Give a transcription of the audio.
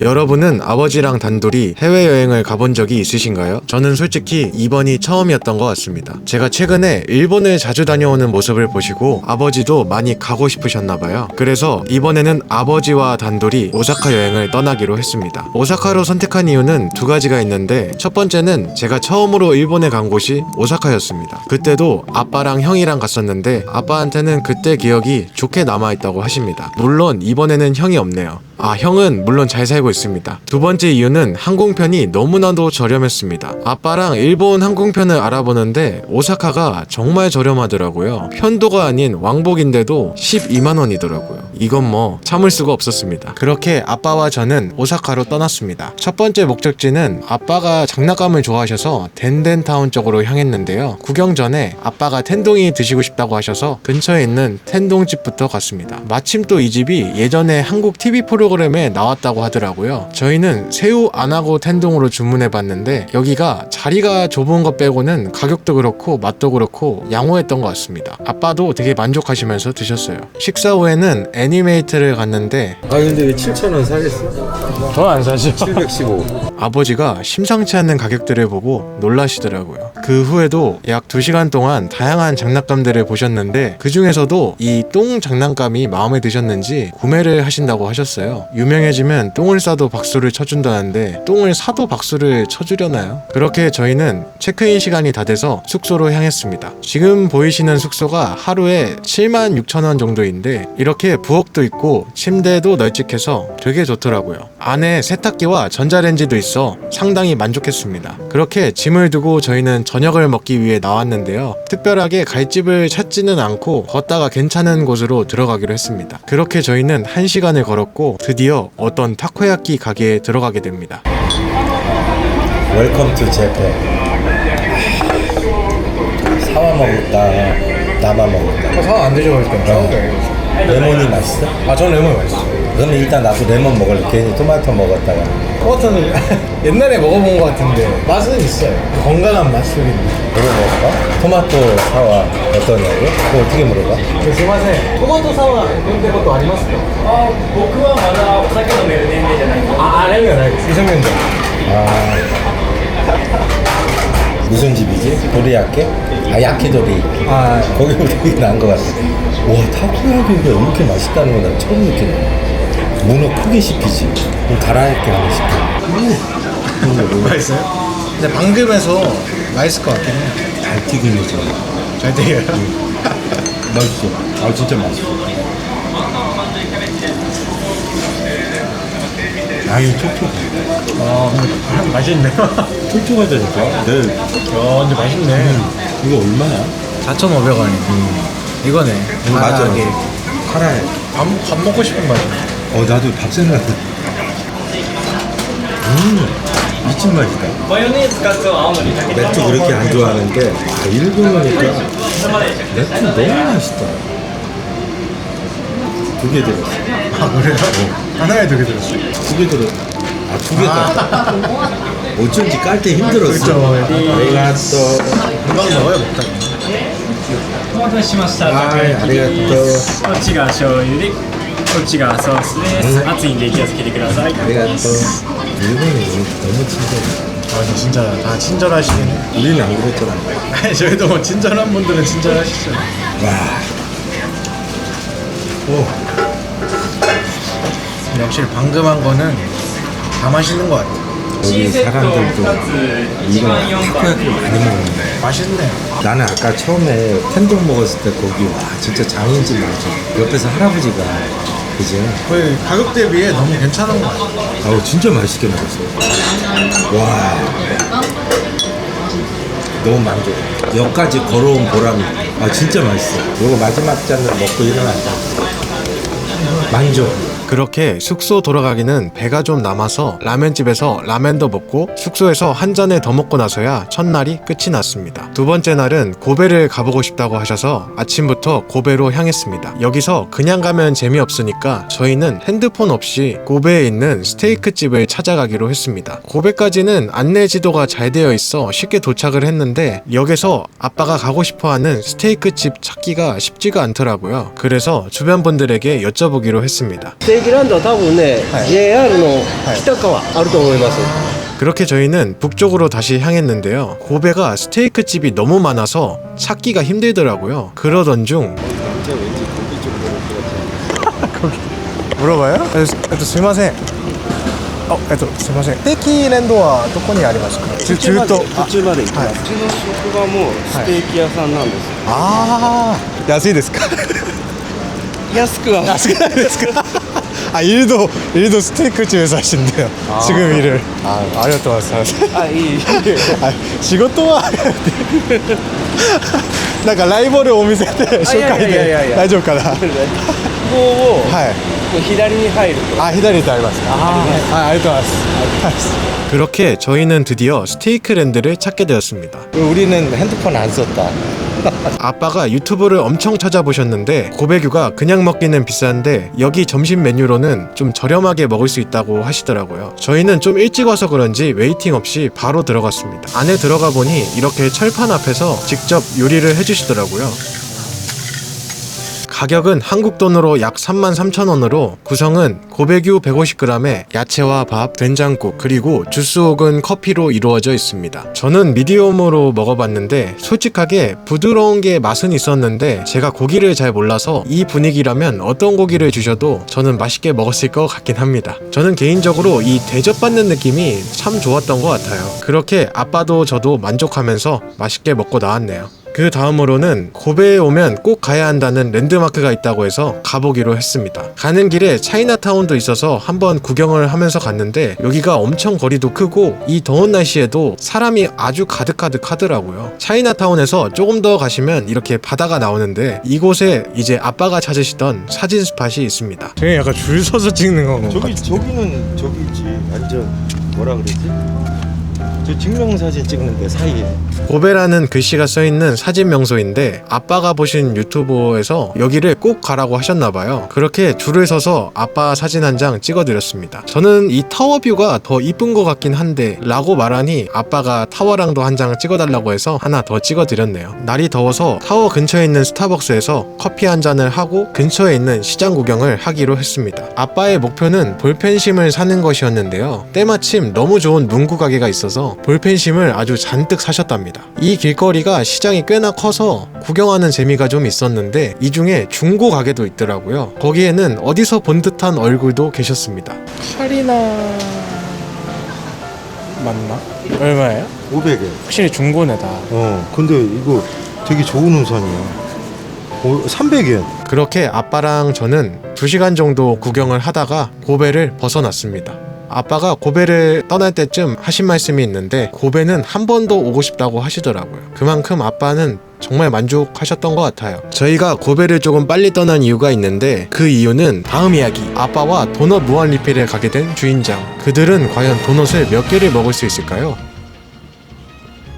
여러분은 아버지랑 단둘이 해외여행을 가본 적이 있으신가요? 저는 솔직히 이번이 처음이었던 것 같습니다. 제가 최근에 일본을 자주 다녀오는 모습을 보시고 아버지도 많이 가고 싶으셨나봐요. 그래서 이번에는 아버지와 단둘이 오사카 여행을 떠나기로 했습니다. 오사카로 선택한 이유는 두 가지가 있는데 첫 번째는 제가 처음으로 일본에 간 곳이 오사카였습니다. 그때도 아빠랑 형이랑 갔었는데 아빠한테는 그때 기억이 좋게 남아있다고 하십니다. 물론 이번에는 형이 없네요. 아, 형은 물론 잘 살고 있습니다. 두 번째 이유는 항공편이 너무나도 저렴했습니다. 아빠랑 일본 항공편을 알아보는데 오사카가 정말 저렴하더라고요. 편도가 아닌 왕복인데도 12만원이더라고요. 이건 뭐 참을 수가 없었습니다. 그렇게 아빠와 저는 오사카로 떠났습니다. 첫 번째 목적지는 아빠가 장난감을 좋아하셔서 덴덴타운 쪽으로 향했는데요. 구경 전에 아빠가 텐동이 드시고 싶다고 하셔서 근처에 있는 텐동집부터 갔습니다. 마침 또 이 집이 예전에 한국 TV 프로그램에 나왔다고 하더라고요. 저희는 새우 안 하고 텐동으로 주문해 봤는데 여기가 자리가 좁은 것 빼고는 가격도 그렇고 맛도 그렇고 양호했던 것 같습니다. 아빠도 되게 만족하시면서 드셨어요. 식사 후에는 애니메이트를 갔는데 아 근데 왜 7,000원 사겠어? 저는 안 사죠. 715 아버지가 심상치 않는 가격들을 보고 놀라시더라고요. 그 후에도 약 2시간 동안 다양한 장난감들을 보셨는데 그 중에서도 이 똥 장난감이 마음에 드셨는지 구매를 하신다고 하셨어요. 유명해지면 똥을 싸도 박수를 쳐준다는데 똥을 사도 박수를 쳐주려나요? 그렇게 저희는 체크인 시간이 다 돼서 숙소로 향했습니다. 지금 보이시는 숙소가 하루에 7만 6천 원 정도인데 이렇게 부엌도 있고 침대도 널찍해서 되게 좋더라고요. 안에 세탁기와 전자레인지도 있어 상당히 만족했습니다. 그렇게 짐을 두고 저희는 저녁을 먹기 위해 나왔는데요. 특별하게 갈 집을 찾지는 않고 걷다가 괜찮은 곳으로 들어가기로 했습니다. 그렇게 저희는 한 시간을 걸었고 드디어 어떤 타코야 끼 가게에 들어가게 됩니다. 웰컴 투 재팬 사와 먹었다 나만 먹었다 사과 안 드셔가지고 레몬이 맛있어? 아 저는 레몬이 맛있어요. 그러면 일단 나도 레몬 먹을래 괜히 토마토 먹었다가 토마토는 옛날에 먹어본 것 같은데 맛은 있어요. 건강한 맛 속인데. 물어볼까? 토마토 사와 어떠냐고? 그거 어떻게 물어봐? 그 스마세 토마토 사와 그런 것도 아니었어요. あ僕はまだお酒飲める年齢じゃないんで 아 아니면 아니 이성년자. 아 무슨 집이지? 도리야끼? 아 야키도리 아 거기보다 이게 나은 것 같아 와 타코야끼가 이렇게 맛있다는 건 난 처음 느끼네 문어 크게 씹히지 그럼 가라앉게 하고 싶어 맛있어요? 근데 방금에서 맛있을 것 같긴 해요. 잘 튀김이죠 잘 되게요. 맛있어 아 진짜 맛있어 아유 촉촉해 아 근데 맛있네. 촉촉하다니까 네 야 근데 맛있네. 이거 얼마야? 4,500원이. 이거네. 음, 맞아 이게 카라에 밥, 밥 먹고 싶은 맛이네. 어 나도 밥 생각나 음 미친 맛이다 マヨネーズかつお青のりだけ 맥주 그렇게 안 좋아하는데 아, 일본 오니까 맥주 너무 맛있다 두 개 들었어 아 그래요? 하나에 두 개 들었어요. 두 개 들어 아두 개 깠다 어쩐지 깔 때 힘들었어 그렇죠. 내가 또 금방 먹어요 먹다. お待たせしました 아이 아리가또 こっちが醤油で こっちがソースです熱いんで気をつけてください 아리가또 일본이 너무 친절해 아 근데 진짜 다 친절하시네. 우리는 안 그랬잖아 아니 저희도 뭐 친절한 분들은 친절하시죠. 와 오, 근데 확실히 방금 한 거는 다 맛있는 것 같아요. 여기 사람들도 이런 타코야끼를 많이 먹는데 맛있네. 나는 아까 처음에 텐동 먹었을 때 거기 와 진짜 장인집 맞아. 옆에서 할아버지가 그지? 거의 가격 대비에 너무 괜찮은 거 같아. 아우 진짜 맛있게 먹었어. 와 너무 만족. 역까지 걸어온 보람이. 아 진짜 맛있어. 이거 마지막 잔을 먹고 일어났다. 만족. 그렇게 숙소 돌아가기는 배가 좀 남아서 라면집에서 라면도 먹고 숙소에서 한 잔을 더 먹고 나서야 첫날이 끝이 났습니다. 두 번째 날은 고베를 가보고 싶다고 하셔서 아침부터 고베로 향했습니다. 여기서 그냥 가면 재미없으니까 저희는 핸드폰 없이 고베에 있는 스테이크 집을 찾아가기로 했습니다. 고베까지는 안내 지도가 잘 되어 있어 쉽게 도착을 했는데 역에서 아빠가 가고 싶어 하는 스테이크 집 찾기가 쉽지가 않더라고요. 그래서 주변 분들에게 여쭤보기로 했습니다. レーキランドは多分ね、はい、JR の北川あると思います、はい 네. 네. 그렇게 저희는 북쪽으로 다시 향했는데요. 고베가 스테이크 집이 너무 많아서 찾기가 힘들더라고요. 그러던 중 물어봐요? 에또 스마세. 어, 에또 스마세. 스테이키랜드와 도코니 아리마시카. 주주도 주말에 아. 있다. 주는 쇼가 뭐 스테이키 야산なんです. 아, 安いですか?安くは安くないですか 아 일도 일도 스테이크 집에서 하신대요. 아. 지금 일을 아 아니었던 것 같아요. 아, 이, 아, 직업도 와. なんかライバルを見せて紹介いやいやいやいでや大丈夫かな。ここをはい。 左に入る。아 히다리도 알맞습니다. 아, 알도 알았어. 아, 아, 그렇게 저희는 드디어 스테이크랜드를 찾게 되었습니다. 우리는 핸드폰 안 썼다. 아빠가 유튜브를 엄청 찾아보셨는데 고베규가 그냥 먹기는 비싼데 여기 점심 메뉴로는 좀 저렴하게 먹을 수 있다고 하시더라고요. 저희는 좀 일찍 와서 그런지 웨이팅 없이 바로 들어갔습니다. 안에 들어가 보니 이렇게 철판 앞에서 직접 요리를 해주시더라고요. 가격은 한국 돈으로 약 33,000원으로 구성은 고베규 150g에 야채와 밥, 된장국, 그리고 주스 혹은 커피로 이루어져 있습니다. 저는 미디움으로 먹어봤는데 솔직하게 부드러운 게 맛은 있었는데 제가 고기를 잘 몰라서 이 분위기라면 어떤 고기를 주셔도 저는 맛있게 먹었을 것 같긴 합니다. 저는 개인적으로 이 대접받는 느낌이 참 좋았던 것 같아요. 그렇게 아빠도 저도 만족하면서 맛있게 먹고 나왔네요. 그 다음으로는 고베에 오면 꼭 가야 한다는 랜드마크가 있다고 해서 가보기로 했습니다. 가는 길에 차이나타운도 있어서 한번 구경을 하면서 갔는데 여기가 엄청 거리도 크고 이 더운 날씨에도 사람이 아주 가득가득 하더라고요. 차이나타운에서 조금 더 가시면 이렇게 바다가 나오는데 이곳에 이제 아빠가 찾으시던 사진 스팟이 있습니다. 되게 약간 줄 서서 찍는 거 저기 저기는 저기지 완전 뭐라 그러지? 저 증명사진 찍는데 사이에 고베라는 글씨가 써있는 사진 명소인데 아빠가 보신 유튜버에서 여기를 꼭 가라고 하셨나봐요. 그렇게 줄을 서서 아빠 사진 한 장 찍어드렸습니다. 저는 이 타워뷰가 더 이쁜 것 같긴 한데 라고 말하니 아빠가 타워랑도 한 장 찍어달라고 해서 하나 더 찍어드렸네요. 날이 더워서 타워 근처에 있는 스타벅스에서 커피 한 잔을 하고 근처에 있는 시장 구경을 하기로 했습니다. 아빠의 목표는 볼펜심을 사는 것이었는데요. 때마침 너무 좋은 문구 가게가 있어서 볼펜심을 아주 잔뜩 사셨답니다. 이 길거리가 시장이 꽤나 커서 구경하는 재미가 좀 있었는데 이 중에 중고 가게도 있더라고요. 거기에는 어디서 본 듯한 얼굴도 계셨습니다. 카리나 맞나? 얼마예요? 500에. 확실히 중고네다 어 근데 이거 되게 좋은 우산이야. 어, 300엔. 그렇게 아빠랑 저는 2시간 정도 구경을 하다가 고베를 벗어났습니다. 아빠가 고베를 떠날 때쯤 하신 말씀이 있는데 고베는 한 번 더 오고 싶다고 하시더라고요. 그만큼 아빠는 정말 만족하셨던 것 같아요. 저희가 고베를 조금 빨리 떠난 이유가 있는데 그 이유는 다음 이야기 아빠와 도넛 무한 리필에 가게 된 주인장 그들은 과연 도넛을 몇 개를 먹을 수 있을까요?